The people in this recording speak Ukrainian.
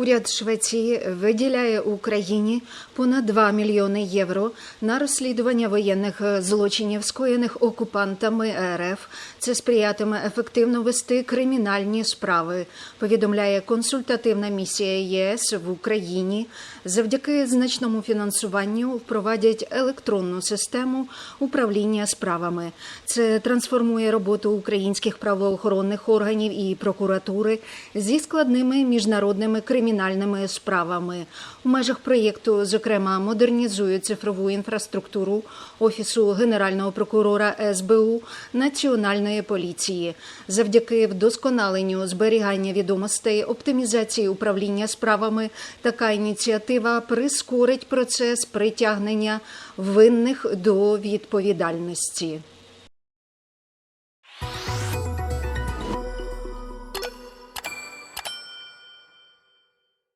Уряд Швеції виділяє Україні понад 2 мільйони євро на розслідування воєнних злочинів, скоєних окупантами РФ. Це сприятиме ефективно вести кримінальні справи. Повідомляє консультативна місія ЄС в Україні. Завдяки значному фінансуванню впровадять електронну систему управління справами. Це трансформує роботу українських правоохоронних органів і прокуратури зі складними міжнародними кримінальними справами. У межах проєкту, зокрема, модернізують цифрову інфраструктуру Офісу Генерального прокурора СБУ Національної поліції. Завдяки вдосконаленню зберігання відомостей, оптимізації управління справами, така ініціатива прискорить процес притягнення винних до відповідальності.